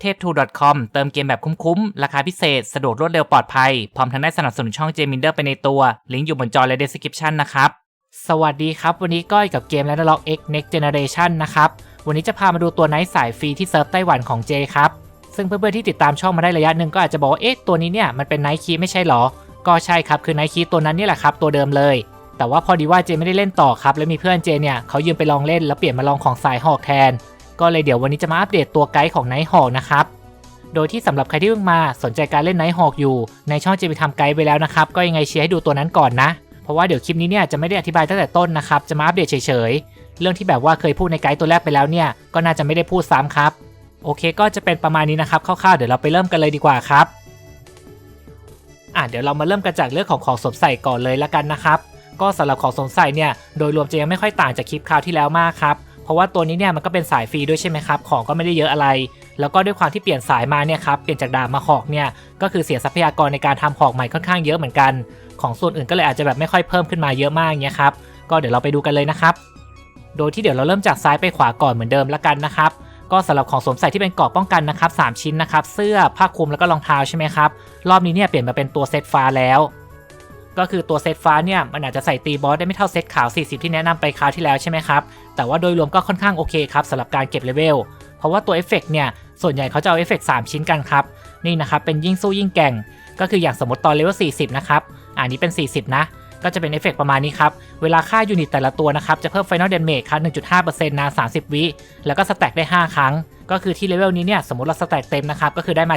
เทพทู .com เติมเกมแบบคุ้มๆ ราคาพิเศษ สะดวกรวดเร็วปลอดภัย พร้อมทั้งได้สนับสนุนช่องเจมินเดอร์ไปในตัว ลิงก์อยู่บนจอและ description นะครับ สวัสดีครับ วันนี้ก้อยกับเกม l a n d l o c k X Next Generation นะครับ วันนี้จะพามาดูตัวไนท์สายฟรีที่เซิร์ฟไต้หวันของเจครับ ซึ่งเพื่อนๆที่ติดตามช่องมาได้ระยะหนึ่งก็อาจจะบอกว่าเอ๊ะตัวนี้เนี่ยมันเป็นไนท์คีไม่ใช่หรอ ก็ใช่ครับคือไนท์คีตัวนั้นนี่แหละครับตัวเดิมเลย แต่ว่าพอดีว่าเจไม่ได้เล่นต่อครับแล้วมีเพื่อนเจเนี่ยเขายืมไปลองเล่นแล้วเปลี่ยนมาลองของสายหอกแทน ก็เลยเดี๋ยววันนี้จะมาอัปเดตตัวไกด์ของไนท์หอกนะครับ โดยที่สำหรับใครที่เพิ่งมาสนใจการเล่นไนท์ฮอกอยู่ ในช่องจะไปทำไกด์ไปแล้วนะครับ ก็ยังไงเชียร์ให้ดูตัวนั้นก่อนนะ เพราะว่าเดี๋ยวคลิปนี้เนี่ยจะไม่ได้อธิบายตั้งแต่ต้นนะครับ จะมาอัปเดตเฉยๆ เรื่องที่แบบว่าเคยพูดในไกด์ตัวแรกไปแล้วเนี่ย ก็น่าจะไม่ได้พูดซ้ำครับ โอเค ก็จะเป็นประมาณนี้นะครับ คร่าวๆ เดี๋ยวเราไปเริ่มกันเลยดีกว่าครับ อะเดี๋ยวเรามาเริ่มกันจากเรื่องของของสวมใส่ก่อนเลยละกันนะครับก็สำหรับของสวมใส่เนี่ย โดยรวมจะยังไม่ค่อยต่างจากคลิปคราวที่แล้วมากครับ ราะว่าตัวนี้เนี่ยมันก็เป็นสายฟรีด้วยใช่ไหมครับของก็ไม่ได้เยอะอะไร แล้วก็ด้วยความที่เปลี่ยนสายมาเนี่ยครับเปลี่ยนจากดาบมาหอกเนี่ยก็คือเสียทรัพยากรในการทำหอกใหม่ค่อนข้างเยอะเหมือนกัน ของส่วนอื่นก็เลยอาจจะแบบไม่ค่อยเพิ่มขึ้นมาเยอะมากเงี้ยครับก็เดี๋ยวเราไปดูกันเลยนะครับโดยที่เดี๋ยวเราเริ่มจากซ้ายไปขวาก่อนเหมือนเดิมละกันนะครับก็สำหรับของสวมใส่ที่เป็นเกราะป้องกันนะครับ3ชิ้นนะครับเสื้อผ้าคลุมแล้วก็รองเท้าใช่ไหมครับรอบนี้เนี่ยเปลี่ยนมาเป็นตัวเซตฟ้าแล้ว ก็คือตัวเซตฟ้าเนี่ยมันอาจจะใส่ตีบอสได้ไม่เท่าเซตขาว 40 ที่แนะนำไปคราวที่แล้วใช่ไหมครับ แต่ว่าโดยรวมก็ค่อนข้างโอเคครับสำหรับการเก็บเลเวล เพราะว่าตัวเอฟเฟกต์เนี่ยส่วนใหญ่เขาจะเอาเอฟเฟกต์3ชิ้นกันครับ นี่นะครับเป็นยิ่งสู้ยิ่งแก่ง ก็คืออย่างสมมติตอนเลเวล 40 นะครับอันนี้เป็น 40 นะ ก็จะเป็นเอฟเฟกต์ประมาณนี้ครับ เวลาฆ่ายูนิตแต่ละตัวนะครับ จะเพิ่ม Final Damage ครับ 1.5%นาน 30 วิ แล้วก็สแต็กได้ 5 ครั้ง ก็คือที่เลเวลนี้เนี่ยสมมติเราสแต็กเต็มนะครับ ก็คือได้มา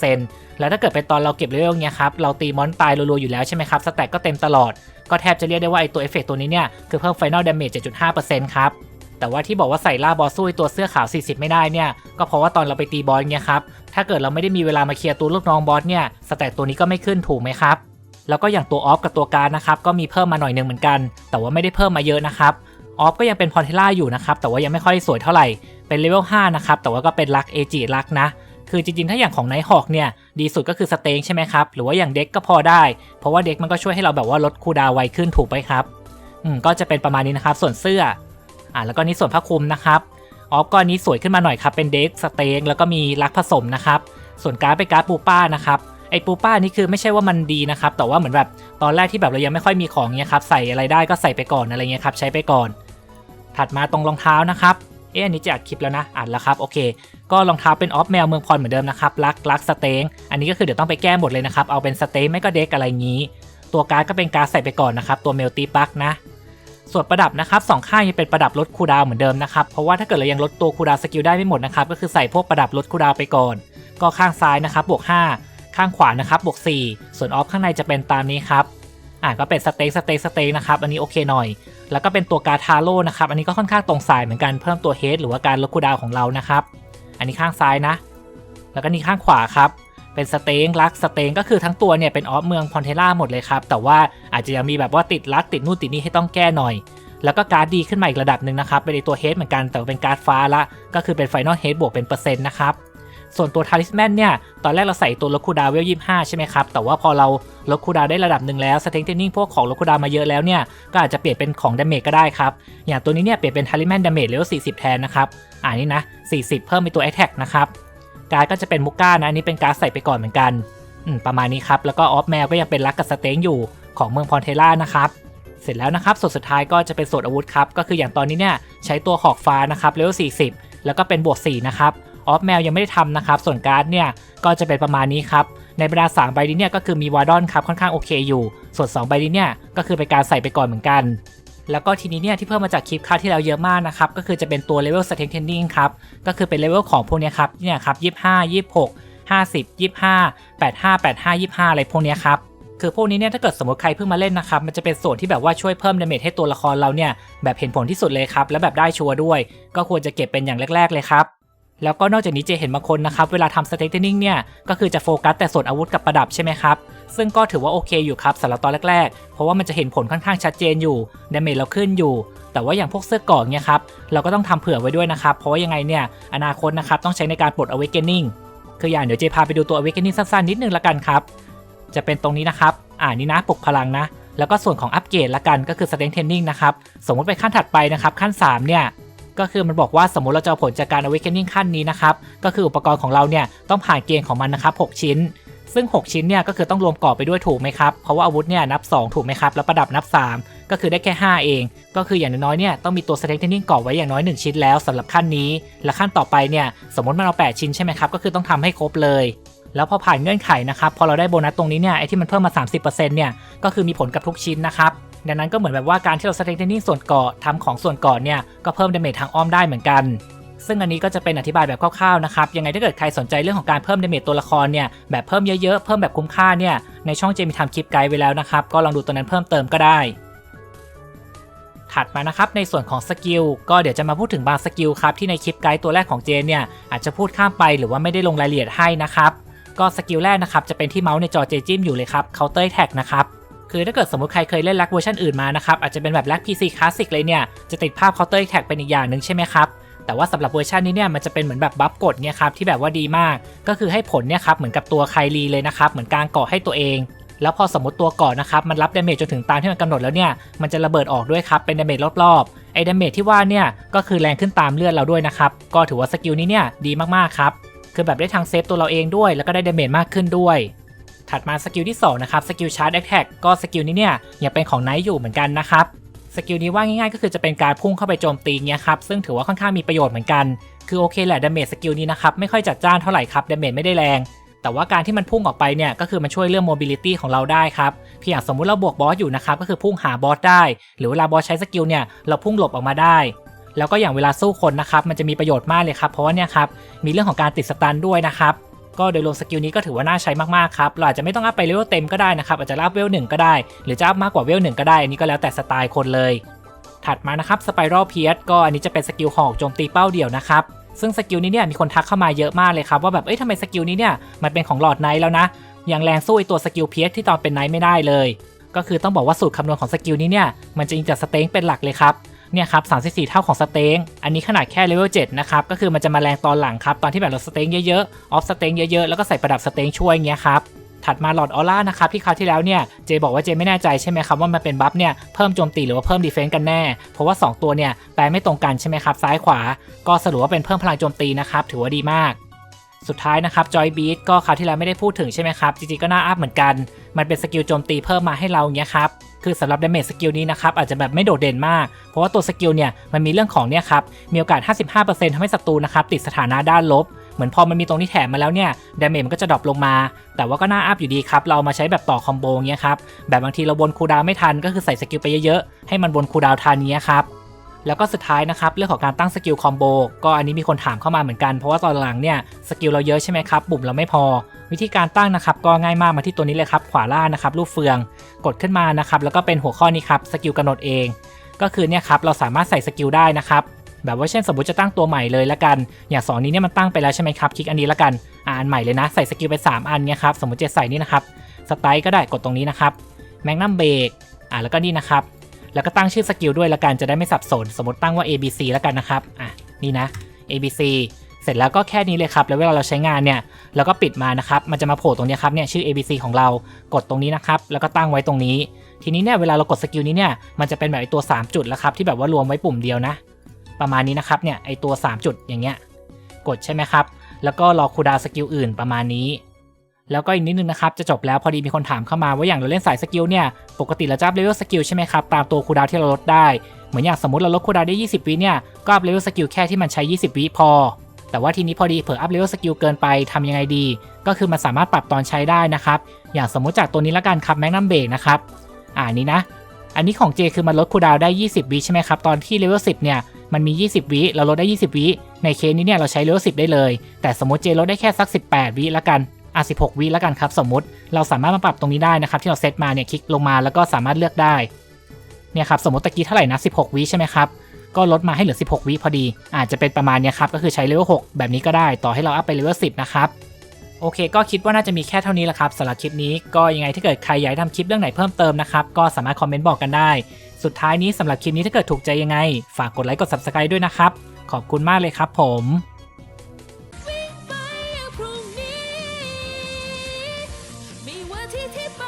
7.5%แล้วถ้าเกิดเป็นตอนเราเก็บเลเวลเนี่ยครับ เราตีมอนตายรัวๆอยู่แล้วใช่ไหมครับ สแต็กก็เต็มตลอด ก็แทบจะเรียกได้ว่าไอตัวเอฟเฟกต์ตัวนี้เนี่ยคือเพิ่ม Final Damage 7.5%ครับแต่ว่าที่บอกว่าใส่ล่าบอสสู้ตัวเสื้อขาว 40 ไม่ได้เนี่ย ก็เพราะว่าตอนเราไปตีบอสเนี่ยครับ ถ้าเกิดเราไม่ได้มีเวลามาเคลียร์ตัวลูกน้องบอสเนี่ย สแตตตัวนี้ก็ไม่ขึ้นถูกไหมครับ แล้วก็อย่างตัวออฟกับตัวการนะครับก็มีเพิ่มมาหน่อยหนึ่งเหมือนกัน แต่ว่าไม่ได้เพิ่มมาเยอะนะครับออฟก็ยังเป็นพอนเทล่าอยู่นะครับแต่ว่ายังไม่ค่อยสวยเท่าไหร่เป็นเลเวล5นะครับแต่ว่าก็เป็นลักเอจิลักนะคือจริงๆ ถ้าอย่างของไนท์ฮอกเนี่ยดีสุดก็คือสเตงใช่ไหมครับ หรือว่าอย่างเด็กก็พอได้ เพราะว่าเด็กมันก็ช่วยให้เราแบบว่าลดคูดาวไวขึ้นถูกไหมครับอืมก็จะเป็นประมาณนี้นะครับส่วนเสื้ออ่าแล้วก็นี่ส่วนผ้าคลุมนะครับออฟก็อันนี้สวยขึ้นมาหน่อยครับเป็นเด็กสเต็กแล้วก็มีลักผสมนะครับส่วนการ์ดเป็นการ์ดปูป้านะครับ อ้ปูป้านี่คือไม่ใช่ว่ามันดีนะครับแต่ว่าเหมือนแบบตอนแรกที่แบบเรายังไม่ค่อยมีของเนี่ยครับใส่อะไรได้ก็ใส่ไปก่อนอะไรเงี้ยครับใช้ไปก่อน ถัดมาตรงรองเท้านะครับเอ๊ะอันนี้จะอัดคลิปแล้วนะอัดแล้วครับโอเค ก็รองเท้าเป็นออฟแมวเมืองพรเหมือนเดิมนะครับลักลักสเต็กอันนี้ก็คือเดี๋ยวต้องไปแก้หมดเลยนะครับเอาเป็นสเต็กไม่ก็เด็กอะไรงี้ ตัวการ์ดก็เป็นการ์ดใส่ไปก่อนนะครับตัวเมลตีปักนะส่วนประดับนะครับสองข้างยังเป็นประดับลดคูดาวเหมือนเดิมนะครับเพราะว่าถ้าเกิดเรายังลดตัวคูดาวสกิลได้ไม่หมดนะครับก็คือใส่พวกประดับลดคูดาวไปก่อน ก็ข้างซ้ายนะครับบวก 5 ข้างขวานะครับบวก 4 ส่วนออฟข้างในจะเป็นตามนี้ครับอ่าก็เป็นสเต็กสเต็กสเต็กนะครับอันนี้โอเคหน่อย แล้วก็เป็นตัวกาทาโร่นะครับอันนี้ก็ค่อนข้างตรงสายเหมือนกันเพิ่มตัวเฮดหรือว่าการลดคูดาวของเรานะครับอันนี้ข้างซ้ายนะ แล้วก็นี่ข้างขวาครับเป็นสเต็งลักสเต็งก็คือทั้งตัวเนี่ยเป็นออฟเมืองพอนเทล่าหมดเลยครับ แต่ว่าอาจจะยังมีแบบว่าติดลักติดนู่นติดนี่ให้ต้องแก้หน่อย แล้วก็การ์ดดีขึ้นมาอีกระดับหนึ่งนะครับ เป็นตัวเฮดเหมือนกันแต่เป็นการ์ดฟ้าละ ก็คือเป็นไฟนอลเฮดบวกเป็นเปอร์เซ็นต์นะครับ ส่วนตัวทาริสแมนเนี่ย ตอนแรกเราใส่ตัวลดคูดาเวลยี่ห้าใช่ไหมครับ แต่ว่าพอเราลดคูดาได้ระดับหนึ่งแล้วสเต็งเทนนิ่งพวกของลดคูดามาเยอะแล้วเนี่ย ก็อาจจะเปลี่ยนเป็นของดาเมจก็ได้ครับ อย่างตัวนี้เนี่ยเปลี่ยนเป็นทาริสแมนดาเมจเลเวล40 แทนนะครับ อ่านี่นะ 40 เพิ่มเป็นตัวแอ t แทกนะครับ การ์ดก็จะเป็นมุก้านะอันนี้เป็นการ์ดใส่ไปก่อนเหมือนกันประมาณนี้ครับ แล้วก็ออฟแมวก็ยังเป็นรักกับสเต็งอยู่ของเมืองพอนเทล่านะครับเสร็จแล้วนะครับส่วนสุดท้ายก็จะเป็นส่วนอาวุธครับ ก็คืออย่างตอนนี้เนี่ยใช้ตัวหอกฟ้านะครับเลเวล40 แล้วก็เป็นบวก4นะครับ ออฟแมวยังไม่ได้ทำนะครับ ส่วนการ์ดเนี่ยก็จะเป็นประมาณนี้ครับ ในบรรดา3ใบนี้เนี่ยก็คือมีวาร์ดอนครับค่อนข้างโอเคอยู่ ส่วน 2 ใบนี้เนี่ยก็คือเป็นการใส่ไปก่อนเหมือนกัน แล้วก็ทีนี้เนี่ยที่เพิ่มมาจากคลิปค่าที่เราเยอะมากนะครับ ก็คือจะเป็นตัวเลเวลสเต็กเทนนิ่งครับ ก็คือเป็นเลเวลของพวกนี้ครับเนี่ยครับ25 26 50 25 85 85 25อะไรพวกนี้ครับคือพวกนี้เนี่ยถ้าเกิดสมมติใครเพิ่งมาเล่นนะครับ มันจะเป็นส่วนที่แบบว่าช่วยเพิ่มดาเมจให้ตัวละครเราเนี่ยแบบเห็นผลที่สุดเลยครับ และแบบได้ชัวร์ด้วย ก็ควรจะเก็บเป็นอย่างแรก ๆเลยครับ แล้วก็นอกจากนี้เจเห็นบางคนนะครับเวลาทำสเต็กเทนนิ่งเนี่ยก็คือจะโฟกัสแต่ส่วนอาวุธกับประดับใช่ไหมครับซึ่งก็ถือว่าโอเคอยู่ครับสำหรับตอนแรกๆ เพราะว่ามันจะเห็นผลค่อนข้างชัดเจนอยู่ดาเมจเราขึ้นอยู่ แต่ว่าอย่างพวกเสื้อกราะเนี่ยครับเราก็ต้องทำเผื่อไว้ด้วยนะครับ เพราะว่ายังไงเนี่ยอนาคตนะครับต้องใช้ในการปลด awakening คืออย่างเดี๋ยวเจพาไปดูตัว awakening สั้นๆนิดนึงละกันครับจะเป็นตรงนี้นะครับอ่านี่นะปลุกพลังนะ แล้วก็ส่วนของอัปเกรดละกันก็คือ strength training นะครับสมมติไปขั้นถัดไปนะครับขั้น 3 เนี่ย ก็คือมันบอกว่าสมมติเราจะผลจากการ awakening ขั้นนี้นะครับก็คืออุปกรณ์ของเราเนี่ยต้องผ่านเกณฑ์ของมันนะครับ6ชิ้น ซึ่ง 6 ชิ้นเนี่ยก็คือต้องรวมกรอบไปด้วยถูกไหมครับเพราะว่าอาวุธเนี่ยนับ 2 ถูกไหมครับแล้วประดับนับ 3 ก็คือได้แค่ 5 เอง ก็คืออย่างน้อยเนี่ยต้องมีตัว strengthening กรอบไว้อย่างน้อย 1 ชิ้นแล้วสำหรับขั้นนี้ และขั้นต่อไปเนี่ยสมมติมันเอา 8 ชิ้นใช่ไหมครับก็คือต้องทำให้ครบเลยแล้วพอผ่านเงื่อนไขนะครับ พอเราได้โบนัสตรงนี้เนี่ยไอ้ที่มันเพิ่มมา 30%เนี่ยก็คือมีผลกับทุกชิ้นนะครับ ดังนั้นก็เหมือนแบบว่าการที่เรา strengthening ส่วนเกาะทำของส่วนเกาะเนี่ยก็เพิ่มดาเมจทางอ้อมได้เหมือนกัน ซึ่งอันนี้ก็จะเป็นอธิบายแบบคร่าวๆนะครับ ยังไงถ้าเกิดใครสนใจเรื่องของการเพิ่มดาเมจตัวละครเนี่ยแบบเพิ่มเยอะๆ เพิ่มแบบคุ้มค่าเนี่ยในช่องเจมีทำคลิปไกด์ไว้แล้วนะครับก็ลองดูตัวนั้นเพิ่มเติมก็ได้ถัดมานะครับในส่วนของสกิลก็เดี๋ยวจะมาพูดถึงบางสกิลครับที่ในคลิปไกด์ตัวแรกของเจนเนี่ยอาจจะพูดข้ามไปหรือว่าไม่ได้ลงรายละเอียดให้นะครับ ก็สกิลแรกนะครับจะเป็นที่เมาส์ในจอเจจิ้มอยู่เลยครับ Counter Attack นะครับ คือถ้าเกิดสมมติใครเคยเล่นแล็กเวอร์ชันอื่นมานะครับอาจจะเป็นแบบแล็ก PC คลาสสิกเลยเนี่ยจะติดภาพ Counter Attack เป็นอีกอย่างหนึ่งใช่ไหมครับแต่ว่าสำหรับเวอร์ชันนี้เนี่ยมันจะเป็นเหมือนแบบบัฟกดเนี่ยครับที่แบบว่าดีมาก ก็คือให้ผลเนี่ยครับเหมือนกับตัวไคลีเลยนะครับเหมือนการเกาะให้ตัวเอง แล้วพอสมมติตัวเกาะนะครับมันรับดาเมจจนถึงตามที่มันกำหนดแล้วเนี่ยมันจะระเบิดออกด้วยครับเป็นดาเมจรอบๆไอ้ดาเมจที่ว่าเนี่ยก็คือแรงขึ้นตามเลือดเราด้วยนะครับก็ถือว่าสกิลนี้เนี่ยดีมากๆครับคือแบบได้ทางเซฟตัวเราเองด้วย แล้วก็ได้ดาเมจมากขึ้นด้วย ถัดมาสกิลที่2นะครับสกิลชาร์จแอคแท็กก็สกิลนี้เนี่ยยังเป็นของไนท์อยู่เหมือนกันนะครับสกิลนี้ว่าง่ายๆก็คือจะเป็นการพุ่งเข้าไปโจมตีเงี้ยครับซึ่งถือว่าค่อนข้างมีประโยชน์เหมือนกัน คือโอเคแหละดาเมจสกิลนี้นะครับไม่ค่อยจัดจ้านเท่าไหร่ครับดาเมจไม่ได้แรง แต่ว่าการที่มันพุ่งออกไปเนี่ยก็คือมันช่วยเรื่อง mobility ของเราได้ครับเพียงอย่างสมมุติเราบวกบอสอยู่นะครับก็คือพุ่งหาบอสได้ หรือเวลาบอสใช้สกิลเนี่ยเราพุ่งหลบออกมาได้ แล้วก็อย่างเวลาสู้คนนะครับมันจะมีประโยชน์มากเลยครับเพราะว่าเนี่ยครับมีเรื่องของการติดสตันด้วยนะครับ ก็โดยรวมสกิลนี้ก็ถือว่าน่าใช้มากๆครับเราอาจจะไม่ต้องอัพไปเลเวลเต็มก็ได้นะครับอาจจะอัพเวลหนึ่งก็ได้ หรือจะอัพมากกว่าเวลหนึ่งก็ได้อันนี้ก็แล้วแต่สไตล์คนเลย ถัดมานะครับสไปรัลเพียสก็อันนี้จะเป็นสกิลของโจมตีเป้าเดี่ยวนะครับซึ่งสกิลนี้เนี่ยมีคนทักเข้ามาเยอะมากเลยครับว่าแบบเอ้ยทำไมสกิลนี้เนี่ยมันเป็นของหลอดไนท์แล้วนะยังแรงสู้ไอตัวสกิลเพียสที่ตอนเป็นไนท์ไม่ได้เลย ก็คือต้องบอกว่าสูตรคำนวณของสกิลนี้เนี่ยมันจะอิงจากสเต็งเป็นหลักเลยครับ เนี่ยครับ34 เท่าของสเต็งอันนี้ขนาดแค่เลเวล7นะครับก็คือมันจะมาแรงตอนหลังครับตอนที่แบบเราสเต็งเยอะๆออฟสเต็งเยอะๆแล้วก็ใส่ประดับสเต็งช่วยเงี้ยครับถัดมาหลอดออร่านะครับที่คราวที่แล้วเนี่ยเจบอกว่าเจไม่แน่ใจใช่ไหมครับว่ามันเป็นบัฟเนี่ยเพิ่มโจมตีหรือว่าเพิ่มดีเฟนซ์กันแน่ เพราะว่า 2 ตัวเนี่ยแปลไม่ตรงกันใช่ไหมครับซ้ายขวา ก็สรุปว่าเป็นเพิ่มพลังโจมตีนะครับถือว่าดีมาก สุดท้ายนะครับจอยบีทก็คราวที่แล้วไม่ได้พูดถึงใช่ไหมครับจริงๆก็น่าอัพเหมือนกัน มันเป็นสกิลโจมตีเพิ่มมาให้เราเงี้ยครับคือสำหรับดาเมจสกิลนี้นะครับอาจจะแบบไม่โดดเด่นมาก เพราะว่าตัวสกิลเนี่ยมันมีเรื่องของเนี่ยครับมีโอกาส 55%ทำให้ศัตรูนะครับติดสถานะด้านลบ เหมือนพอมันมีตรงนี้แถมมาแล้วเนี่ยดาเมจมันก็จะดรอปลงมา แต่ว่าก็น่าอัพอยู่ดีครับ เราเอามาใช้แบบต่อคอมโบเงี้ยครับแบบบางทีเราบนคูดาวไม่ทันก็คือใส่สกิลไปเยอะๆให้มันบนคูดาวทันเงี้ยครับแล้วก็สุดท้ายนะครับเรื่องของการตั้งสกิลคอมโบก็อันนี้มีคนถามเข้ามาเหมือนกันเพราะว่าตอนหลังเนี่ยสกิลเราเยอะใช่ไหมครับปุ่มเราไม่พอ วิธีการตั้งนะครับก็ง่ายมากมาที่ตัวนี้เลยครับ ขวาล่างนะครับ รูปเฟืองกดขึ้นมานะครับ แล้วก็เป็นหัวข้อนี้ครับสกิลกำหนดเอง ก็คือเนี่ยครับเราสามารถใส่สกิลได้นะครับแบบว่าเช่นสมมติจะตั้งตัวใหม่เลยละกัน อย่างสองนี้เนี่ยมันตั้งไปแล้วใช่ไหมครับคลิกอันนี้ละกันอ่าอันใหม่เลยนะใส่สกิลไปสามอันเนี่ยครับสมมติจะใส่นี่นะครับสไตล์ก็ได้กดตรงนี้นะครับแมกนัมเบรกอ่าแล้วก็นี่นะครับแล้วก็ตั้งชื่อสกิลด้วยละกันจะได้ไม่สับสน สมมติตั้งว่า ABC ล้วกันนะครับอะนี่นะ ABC เสร็จแล้วก็แค่นี้เลยครับ แล้วเวลาเราใช้งานเนี่ยแล้วก็ปิดมานะครับ มันจะมาโผล่ตรงนี้ครับเนี่ยชื่อ ABC ของเรากดตรงนี้นะครับ แล้วก็ตั้งไว้ตรงนี้ ทีนี้เนี่ยเวลาเรากดสกิลนี้เนี่ยมันจะเป็นแบบไอตัว 3 จุดแล้วครับที่แบบว่ารวมไว้ปุ่มเดียวนะ ประมาณนี้นะครับเนี่ยไอตัว 3 จุดอย่างเงี้ยกดใช่ไหมครับ แล้วก็รอคูดาวสกิลอื่นประมาณนี้ แล้วก็อีกนิดนึงนะครับ จะจบแล้วพอดีมีคนถามเข้ามาว่าอย่างเราเล่นสายสกิลเนี่ย ปกติเราจะอัพเลเวลสกิลใช่ไหมครับ ตามตัวคูดาวที่เราลดได้ เหมือนอย่างสมมติเราลดคูดาวได้ 20 วิเนี่ย ก็อัพเลเวลสกิลแค่ที่มันใช้ 20 วิพอ แต่ว่าทีนี้พอดีเผลออัพเลเวลสกิลเกินไปทำยังไงดี ก็คือมันสามารถปรับตอนใช้ได้นะครับ อย่างสมมุติจากตัวนี้ละกันครับแมกนัมเบรกนะครับอ่านี้นะ อันนี้ของ J คือมันลดคูดาวได้ 20 วิใช่ไหมครับ ตอนที่เลเวล10 เนี่ย มันมี 20 วิ เราลดได้ 20 วิ ในเคสนี้เนี่ยเราใช้เลเวล10 ได้เลย แต่สมมติ J ลดได้แค่สัก 18 วิละกันอะ16 วิล้วกันครับ สมมติเราสามารถมาปรับตรงนี้ได้นะครับ ที่เราเซตมาเนี่ยคลิกลงมาแล้วก็สามารถเลือกได้เนี่ยครับสมมติตะกี้เท่าไหร่นะ 16 วิใช่ไหมครับ ก็ลดมาให้เหลือ 16 วิพอดี อาจจะเป็นประมาณนี้ครับ ก็คือใช้เลเวล6แบบนี้ก็ได้ต่อให้เราอัพไปเลเวล10 นะครับ โอเค ก็คิดว่าน่าจะมีแค่เท่านี้แหละครับสำหรับคลิปนี้ก็ยังไงถ้าเกิดใครอยากทำคลิปเรื่องไหนเพิ่มเติมนะครับก็สามารถคอมเมนต์บอกกันได้ สุดท้ายนี้สำหรับคลิปนี้ถ้าเกิดถูกใจยังไง ฝากกดไลค์กด subscribe ด้วยนะครับขอบคุณมากเลยครับผมที่ที่ไป